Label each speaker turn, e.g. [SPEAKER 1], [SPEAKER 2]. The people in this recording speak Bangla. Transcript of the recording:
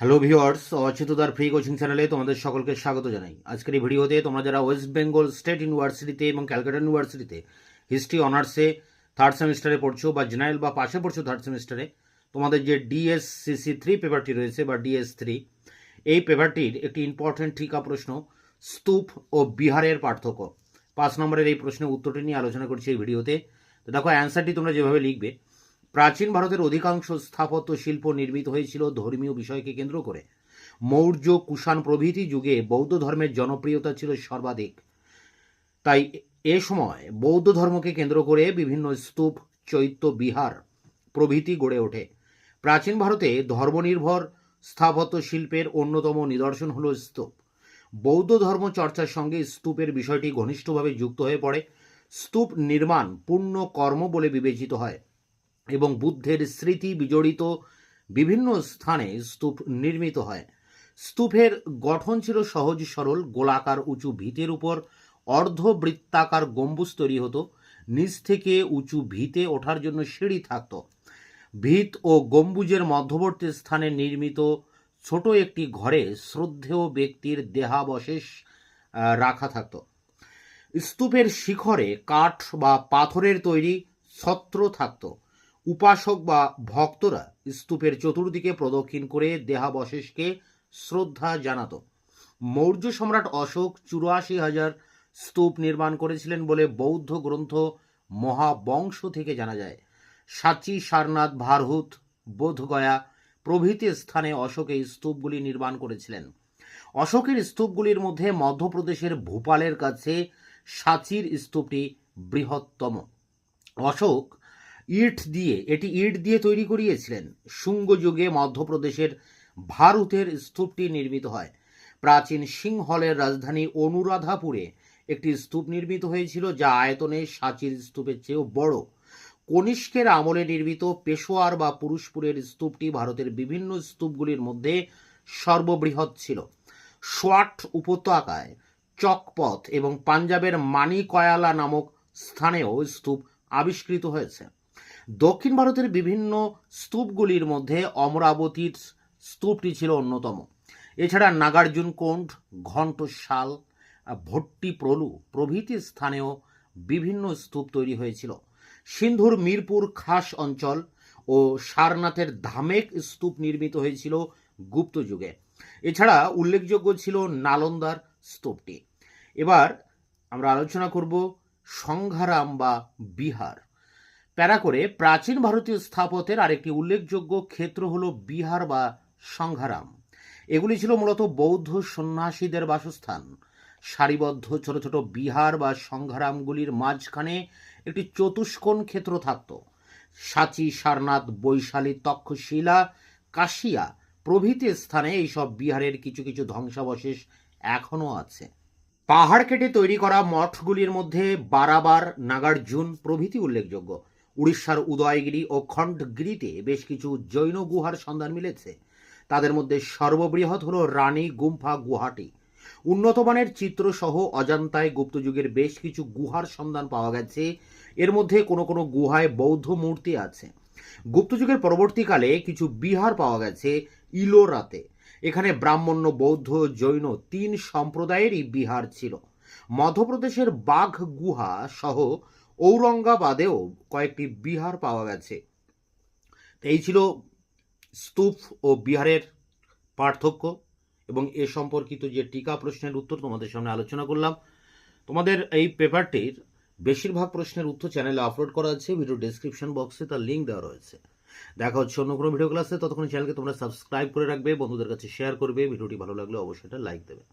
[SPEAKER 1] হ্যালো ভিওয়ার্স অচ্যুতদার ফ্রি কোচিং চ্যানেলে তোমাদের সকলকে স্বাগত জানাই। আজকের এই ভিডিওতে তোমরা যারা ওয়েস্ট বেঙ্গল স্টেট ইউনিভার্সিটিতে এবং ক্যালকাটা ইউনিভার্সিটিতে হিস্ট্রি অনার্সে থার্ড সেমিস্টারে পড়ছো বা জেনারেল বা পাশে পড়ছো থার্ড সেমিস্টারে তোমাদের যে ডিএসসিসি থ্রি পেপারটি রয়েছে বা ডিএস থ্রি এই পেপারটির একটি ইম্পর্টেন্ট ঠিকা প্রশ্ন, স্তূপ ও বিহারের পার্থক্য। পাঁচ নম্বরের এই প্রশ্নের উত্তরটি নিয়ে আলোচনা করছি এই ভিডিওতে। তো দেখো অ্যান্সারটি তোমরা যেভাবে লিখবে প্রাচীন ভারতের অধিকাংশ স্থাপত্য শিল্প নির্মিত হয়েছিল ধর্মীয় বিষয়কে কেন্দ্র করে। মৌর্য কুষাণ প্রভৃতি যুগে বৌদ্ধ ধর্মের জনপ্রিয়তা ছিল সর্বাধিক। তাই এ সময় বৌদ্ধ ধর্মকে কেন্দ্র করে বিভিন্ন স্তূপ, চৈত্য, বিহার প্রভৃতি গড়ে ওঠে। প্রাচীন ভারতে ধর্মনির্ভর স্থাপত্য শিল্পের অন্যতম নিদর্শন হল স্তূপ। বৌদ্ধ ধর্ম চর্চার সঙ্গে স্তূপের বিষয়টি ঘনিষ্ঠভাবে যুক্ত হয়ে পড়ে। স্তূপ নির্মাণ পূর্ণ কর্ম বলে বিবেচিত হয়। এবং বুদ্ধের স্মৃতি বিজড়িত বিভিন্ন স্থানে স্তূপ নির্মিত হয়। স্তূপের গঠন ছিল সহজ সরল, গোলাকার উঁচু ভিতের উপর অর্ধবৃত্তাকার গম্বুজ তৈরি হতো। নিচ থেকে উঁচু ভিতে ওঠার জন্য সিঁড়ি থাকত। ভিত ও গম্বুজের মধ্যবর্তী স্থানে নির্মিত ছোট একটি ঘরে শ্রদ্ধেয় ব্যক্তির দেহাবশেষ রাখা থাকত। স্তূপের শিখরে কাঠ বা পাথরের তৈরি ছত্র থাকত। উপাসক বা ভক্তরা স্তূপের চতুর্দিকে প্রদক্ষিণ করে দেহাবশেষকে শ্রদ্ধা জানাত। মৌর্য সম্রাট অশোক চুরাশি হাজার স্তূপ নির্মাণ করেছিলেন বলে বৌদ্ধ গ্রন্থ মহাবংশ থেকে জানা যায়। সাচি, সারনাথ, ভারহুত, বোধগয়া প্রভৃতি স্থানে অশোক এই স্তূপগুলি নির্মাণ করেছিলেন। অশোকের স্তূপগুলির মধ্যে মধ্যপ্রদেশের ভোপালের কাছে সাচির স্তূপটি বৃহত্তম। অশোক ইট দিয়ে, এটি ইট দিয়ে তৈরি করিয়েছিলেন। শুঙ্গ যুগে মধ্যপ্রদেশের ভারতের স্তূপটি নির্মিত হয়। প্রাচীন সিংহলের রাজধানী অনুরাধাপুরে একটি স্তূপ নির্মিত হয়েছিল, যা আয়তনে সাঁচির স্তূপের চেয়েও বড়। কনিষ্কের আমলে নির্মিত পেশোয়ার বা পুরুষপুরের স্তূপটি ভারতের বিভিন্ন স্তূপগুলির মধ্যে সর্ববৃহৎ ছিল। সোয়াট উপত্যকায় চকপথ এবং পাঞ্জাবের মানিকয়ালা নামক স্থানেও স্তূপ আবিষ্কৃত হয়েছে। দক্ষিণ ভারতের বিভিন্ন স্তূপগুলির মধ্যে অমরাবতীর স্তূপটি ছিল অন্যতম। এছাড়া নাগার্জুন কোন্ড ঘণ্টশাল ভট্টি প্রলু প্রভৃতি স্থানেও বিভিন্ন স্তূপ তৈরি হয়েছিল। সিন্ধুর মিরপুর খাস অঞ্চল ও সারনাথের ধামেক স্তূপ নির্মিত হয়েছিল গুপ্ত যুগে। এছাড়া উল্লেখযোগ্য ছিল নালন্দার স্তূপটি। এবার আমরা আলোচনা করব সংঘারাম বা বিহার। প্যারা করে প্রাচীন ভারতীয় স্থাপত্যের আরেকটি উল্লেখযোগ্য ক্ষেত্র হল বিহার বা সংঘারাম। এগুলি ছিল মূলত বৌদ্ধ সন্ন্যাসীদের বাসস্থান। সারিবদ্ধ ছোট ছোট বিহার বা সংঘারামগুলির মাঝখানে একটি চতুষ্কোণ ক্ষেত্র থাকত। সাচি, সারনাথ, বৈশালী, তক্ষশিলা, কাশিয়া প্রভৃতি স্থানে এইসব বিহারের কিছু কিছু ধ্বংসাবশেষ এখনও আছে। পাহাড় কেটে তৈরি করা মঠগুলির মধ্যে বারাবার, নাগার্জুন প্রভৃতি উল্লেখযোগ্য। উড়িষ্যার উদয়গিরি ও খণ্ডগিরিতে বেশ কিছু জৈন গুহার সন্ধান মিলেছে। তাদের মধ্যে সর্ববৃহৎ হল রানী গুম্ফা গুহাটি উন্নত মানের চিত্রসহ অজান্তায় গুপ্তযুগের বেশ কিছু গুহার সন্ধান পাওয়া গেছে। এর মধ্যে কোনো কোনো গুহায় বৌদ্ধ মূর্তি আছে। গুপ্তযুগের পরবর্তীকালে কিছু বিহার পাওয়া গেছে ইলোরাতে। এখানে ব্রাহ্মণ্য, বৌদ্ধ, জৈন তিন সম্প্রদায়েরই বিহার ছিল। মধ্যপ্রদেশের বাঘ গুহা সহ ঔরঙ্গাবাদেও কয়েকটি বিহার পাওয়া গেছে। এই ছিল স্তূপ ও বিহারের পার্থক্য এবং এ সম্পর্কিত যে টিকা প্রশ্নের উত্তর তোমাদের সামনে আলোচনা করলাম। তোমাদের এই পেপারটির বেশিরভাগ প্রশ্নের উত্তর চ্যানেলে আপলোড করা আছে, ভিডিও ডেসক্রিপশন বক্সে তার লিঙ্ক দেওয়া রয়েছে। দেখা হচ্ছে অন্য কোনো ভিডিও ক্লাসে ততক্ষণ চ্যানেলকে তোমরা সাবস্ক্রাইব করে রাখবে, বন্ধুদের কাছে শেয়ার করবে, ভিডিওটি ভালো লাগলে অবশ্যই এটা লাইক দেবে।